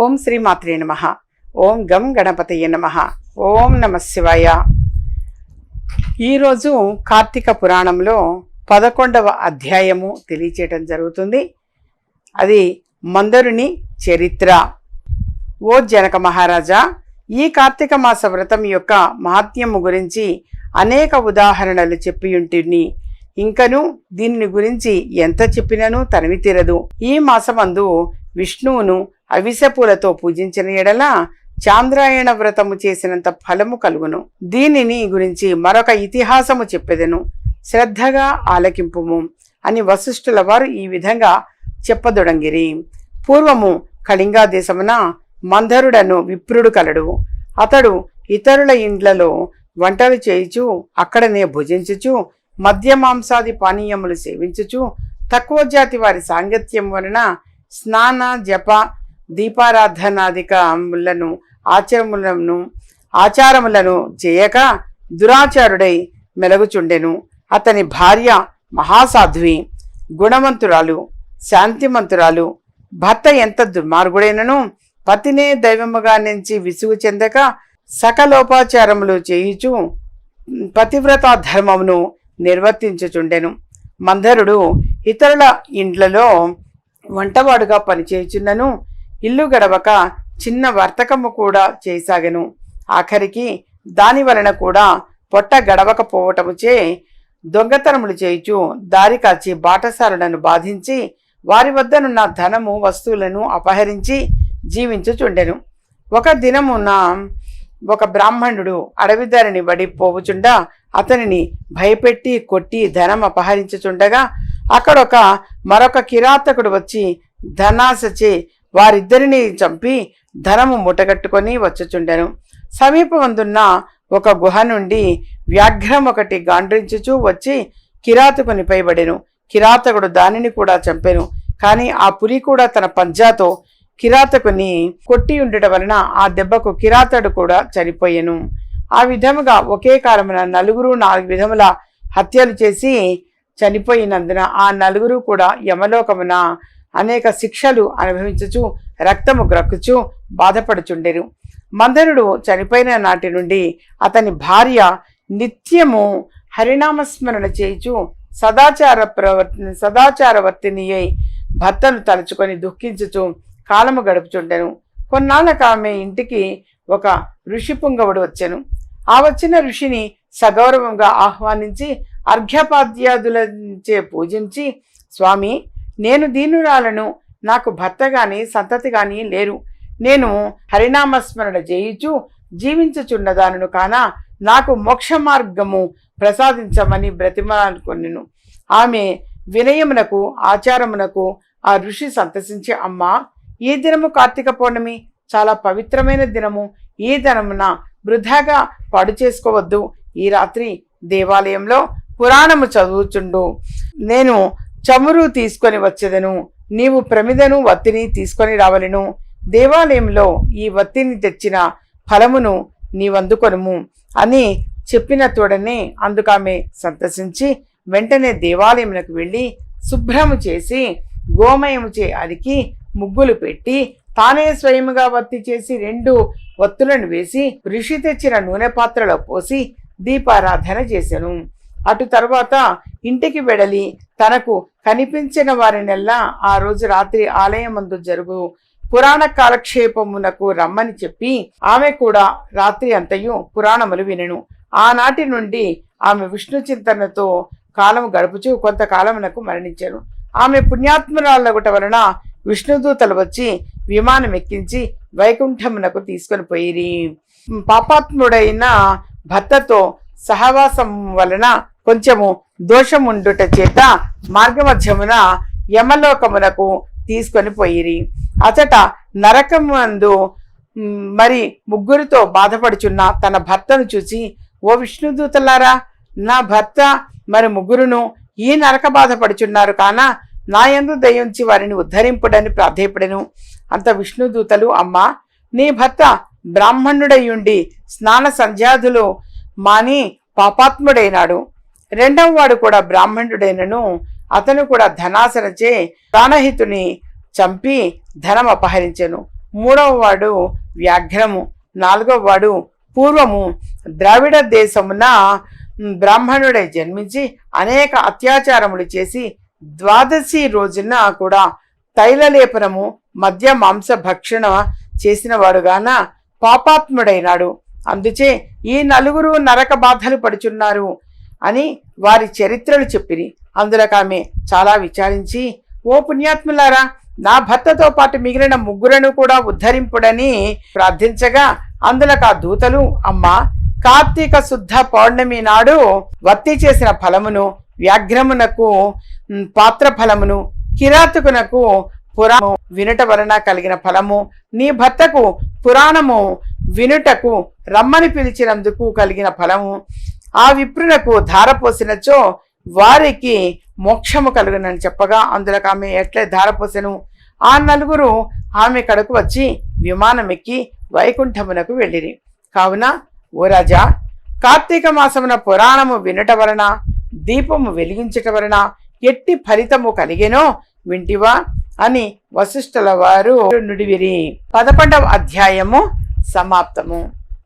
ఓం శ్రీ మాత్రే నమ. ఓం గం గణపతయ్య నమ. ఓం నమ శివాయ. ఈరోజు కార్తీక పురాణంలో పదకొండవ అధ్యాయము తెలియచేయటం జరుగుతుంది. అది మందరుని చరిత్ర. ఓ జనక మహారాజా ఈ కార్తీక మాస వ్రతం యొక్క మహాత్మ్యము గురించి అనేక ఉదాహరణలు చెప్పియుంటిని. ఇంకను దీనిని గురించి ఎంత చెప్పినను తనివి తీరదు. ఈ మాసమందు విష్ణువును అవిసెపూలతో పూజించిన ఎడల చాంద్రాయణ వ్రతము చేసినంత ఫలము కలుగును. దీనిని గురించి మరొక ఇతిహాసము చెప్పెదను. శ్రద్ధగా ఆలకింపుము అని వశిష్ఠుల వారు ఈ విధంగా చెప్పదొడంగిరి. పూర్వము కళింగా దేశమున మందరుడను విప్రుడు కలడు. అతడు ఇతరుల ఇండ్లలో వంటలు చేయుచు అక్కడనే భుజించుచు మద్య మాంసాది పానీయములు సేవించుచు తక్కువ జాతి వారి సాంగత్యం వలన స్నాన జప దీపారాధనాదికములను ఆచరములను ఆచారములను చేయక దురాచారుడై మెలగుచుండెను. అతని భార్య మహాసాధ్వి గుణవంతురాలు శాంతిమంతురాలు భర్త ఎంత దుర్మార్గుడైనను పతినే దైవముగా నుంచి విసుగు చెందక సకలోపాచారములు చేయుచు పతివ్రత ధర్మమును నిర్వర్తించుచుండెను. మందరుడు ఇతరుల ఇండ్లలో వంటవాడుగా పనిచేయుచున్నను. ఇల్లు గడవక చిన్న వర్తకము కూడా చేయసాగెను ఆఖరికి దాని వలన కూడా పొట్ట గడవకపోవటముచే దొంగతనములు చేయుచు దారి కాచి బాటసారులను బాధించి వారి వద్దనున్న ధనము వస్తువులను అపహరించి జీవించుచుండెను. ఒక దినమున ఒక బ్రాహ్మణుడు అడవిదారిని బడి పోవుచుండా అతనిని భయపెట్టి కొట్టి ధనం అపహరించుచుండగా అక్కడొక మరొక కిరాతకుడు వచ్చి ధనాశచే వారిద్దరిని చంపి ధనము మూటగట్టుకొని వచ్చుచుండెను. సమీపమందున్న ఒక గుహ నుండి వ్యాఘ్రం ఒకటి గాండ్రించుచూ వచ్చి కిరాతకునిపై పడెను కిరాతకుడు దానిని కూడా చంపెను. కానీ ఆ పులి కూడా తన పంజాతో కిరాతకుని కొట్టి ఉండటం వలన ఆ దెబ్బకు కిరాతడు కూడా చనిపోయెను. ఆ విధముగా ఒకే కాలమున నలుగురు నాలుగు విధముల హత్యలు చేసి చనిపోయినందున ఆ నలుగురు కూడా యమలోకమున అనేక శిక్షలు అనుభవించుచు రక్తము గ్రక్కుచు బాధపడుచుండెను మందరుడు చనిపోయిన నాటి నుండి అతని భార్య నిత్యము హరినామస్మరణ చేయుచు సదాచార ప్రవర్తి సదాచారవర్తిని అయి భర్తను తలుచుకొని దుఃఖించుచు కాలము గడుపుచుండెను. కొన్నాళ్ళకు ఆమె ఇంటికి ఒక ఋషి పుంగవుడు వచ్చెను. ఆ వచ్చిన ఋషిని సగౌరవంగా ఆహ్వానించి అర్ఘ్యపాద్యాదులచే పూజించి స్వామి నేను దీనురాలను నాకు భర్త గాని సంతతి గాని లేరు. నేను హరినామస్మరణ చేయుచు జీవించుచున్నదానను కాన నాకు మోక్ష మార్గము ప్రసాదించమని బ్రతిమాలనుకొనెను ఆమె వినయమునకు ఆచారమునకు ఆ ఋషి సంతసించి అమ్మా ఈ దినము కార్తీక పౌర్ణమి చాలా పవిత్రమైన దినము. ఈ దినమున వృధాగా పాడు చేసుకోవద్దు. ఈ రాత్రి దేవాలయంలో పురాణము చదువుచుండు. నేను చమురు తీసుకొని వచ్చేదను. నీవు ప్రమిదను వత్తిని తీసుకొని రావలను. దేవాలయంలో ఈ వత్తిని తెచ్చిన ఫలమును నీవందుకొనుము అని చెప్పిన తోడనే అందుకామె సంతసించి వెంటనే దేవాలయమునకు వెళ్ళి శుభ్రము చేసి గోమయముచే అలికి ముగ్గులు పెట్టి తానే స్వయముగా వత్తి చేసి రెండు వత్తులను వేసి ఋషి తెచ్చిన నూనె పాత్రలో పోసి దీపారాధన చేశాను. అటు తర్వాత ఇంటికి వెడలి తనకు కనిపించిన వారినెల్లా ఆ రోజు రాత్రి ఆలయమందు జరుగు. పురాణ కాలక్షేపమునకు రమ్మని చెప్పి ఆమె కూడా రాత్రి అంతయు పురాణములు వినెను. ఆనాటి నుండి ఆమె విష్ణు చింతనతో కాలము గడుపుచు కొంతకాలమునకు మరణించాను. ఆమె పుణ్యాత్మరాలగుట వలన విష్ణుదూతలు వచ్చి విమానం ఎక్కించి వైకుంఠమునకు తీసుకొని పోయిరి. పాపాత్ముడైన భర్తతో సహవాసం వలన కొంచెము దోషముండుట చేత మార్గమధ్యమున యమలోకమునకు తీసుకొని పోయిరి. అచట నరకమందు మరి ముగ్గురితో బాధపడుచున్న తన భర్తను చూసి ఓ విష్ణుదూతలారా నా భర్త మరి ముగ్గురును ఈ నరక బాధపడుచున్నారు కాన? నా యందు దయించి వారిని ఉద్ధరింపుడని ప్రాధేయపడెను. అంత విష్ణుదూతలు అమ్మా నీ భర్త బ్రాహ్మణుడయ్యుండి స్నాన సంధ్యాధులు మాని పాపాత్ముడైనాడు. రెండవ వాడు కూడా బ్రాహ్మణుడైనను అతను కూడా ధనాసరచే ప్రాణహితుని చంపి ధనం అపహరించెను. మూడవ వాడు వ్యాఘ్రము నాలుగవ వాడు పూర్వము. ద్రావిడ దేశమున బ్రాహ్మణుడై జన్మించి అనేక అత్యాచారములు చేసి ద్వాదశి రోజున కూడా తైలలేపనము మద్య మాంస భక్షణ చేసిన వాడుగాన పాపాత్ముడైనాడు. అందుచే ఈ నలుగురు నరక బాధలు పడుచున్నారు అని వారి చరిత్రలు చెప్పిరి. అందులోకి ఆమె చాలా విచారించి ఓ పుణ్యాత్ములారా నా భర్తతో పాటు మిగిలిన ముగ్గురను కూడా ఉద్ధరింపుడని ప్రార్థించగా అందులోకి ఆ దూతలు అమ్మ కార్తీక శుద్ధ పౌర్ణమి నాడు వత్తి చేసిన ఫలమును వ్యాఘ్రమునకు పాత్ర ఫలమును కిరాతకునకు పురాణము వినుట వలన కలిగిన ఫలము నీ భర్తకు పురాణము వినుటకు రమ్మని పిలిచినందుకు కలిగిన ఫలము. ఆ విప్రునకు ధార పోసినచో వారికి మోక్షము కలుగునని చెప్పగా అందులోకి ఆమె ఎట్లే ధార పోసెను ఆ నలుగురు ఆమె కడకు వచ్చి విమానం ఎక్కి వైకుంఠమునకు వెళ్ళిరి. కావున ఓ రాజా కార్తీక మాసమున పురాణము వినుట వలన దీపము వెలిగించట వలన ఎట్టి ఫలితము కలిగెనో? వింటివా? అని వశిష్ఠుల వారు నుడివిరి పదకొండవ అధ్యాయము సమాప్తము.